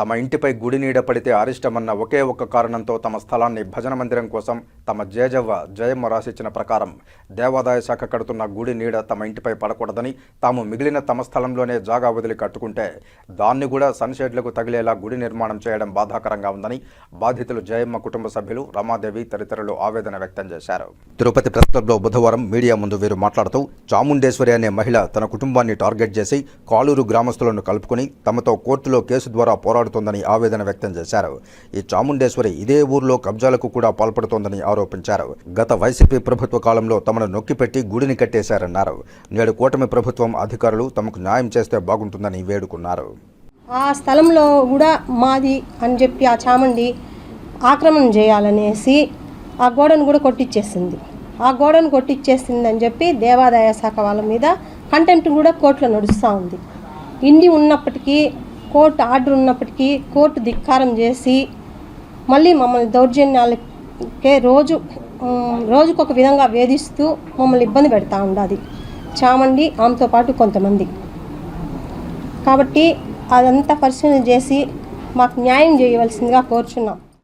తమ ఇంటిపై గుడి నీడ పడితే అరిష్టమన్న ఒకే ఒక్క కారణంతో తమ స్థలాన్ని భజన మందిరం కోసం తమ జేజవ్వ జయమ్మ రాసిచ్చిన ప్రకారం దేవాదాయ శాఖ కడుతున్న గుడి నీడ తమ ఇంటిపై పడకూడదని తాము మిగిలిన తమ స్థలంలోనే జాగా వదిలి కట్టుకుంటే దాన్ని కూడా సన్షెడ్లకు తగిలేలా గుడి నిర్మాణం చేయడం బాధాకరంగా ఉందని బాధితులు జయమ్మ కుటుంబ సభ్యులు రమాదేవి తదితరులు ఆవేదన వ్యక్తం చేశారు. తిరుపతి ప్రెస్ క్లబ్లో బుధవారం మీడియా ముందు వీరు మాట్లాడుతూ చాముండేశ్వరి అనే మహిళ తన కుటుంబాన్ని టార్గెట్ చేసి కాలూరు గ్రామస్తులను కలుపుకుని తమతో కోర్టులో కేసు ద్వారా పాల్పడుతోందని ఆవేదన వ్యక్తం చేశారు. ఈ చాముండేశ్వరి ఇదే ఊర్లో కబ్జాలకు కూడా పాల్పడుతోందని ఆరోపించారు. గత వైసీపీ ప్రభుత్వ కాలంలో తమను నొక్కిపెట్టి గుడిని కట్టేశారన్నారు. నేడు కూటమి ప్రభుత్వం అధికారులు తమకు న్యాయం చేస్తే బాగుంటుందని వేడుకున్నారు. ఆ స్థలంలో కూడా మాది అని చెప్పి ఆ చామండి ఆక్రమణ చేయాలనేసి ఆ గోడను కూడా కొట్టిచ్చేసింది. ఆ గోడను కొట్టిచ్చేసింది అని చెప్పి దేవాదాయ శాఖ వాళ్ళ మీద కంటెంట్ కూడా కోర్టులో నడుస్తూ ఉంది. ఇండి ఉన్నప్పటికీ కోర్టు ఆర్డర్ ఉన్నప్పటికీ కోర్టు ధిక్కారం చేసి మళ్ళీ మమ్మల్ని దౌర్జన్యాలకే రోజు రోజుకొక విధంగా వేధిస్తూ మమ్మల్ని ఇబ్బంది పెడతా ఉండాది. చామండి ఆమెతో పాటు కొంతమంది. కాబట్టి అదంతా పరిశీలన చేసి మాకు న్యాయం చేయవలసిందిగా కోరుచున్నాం.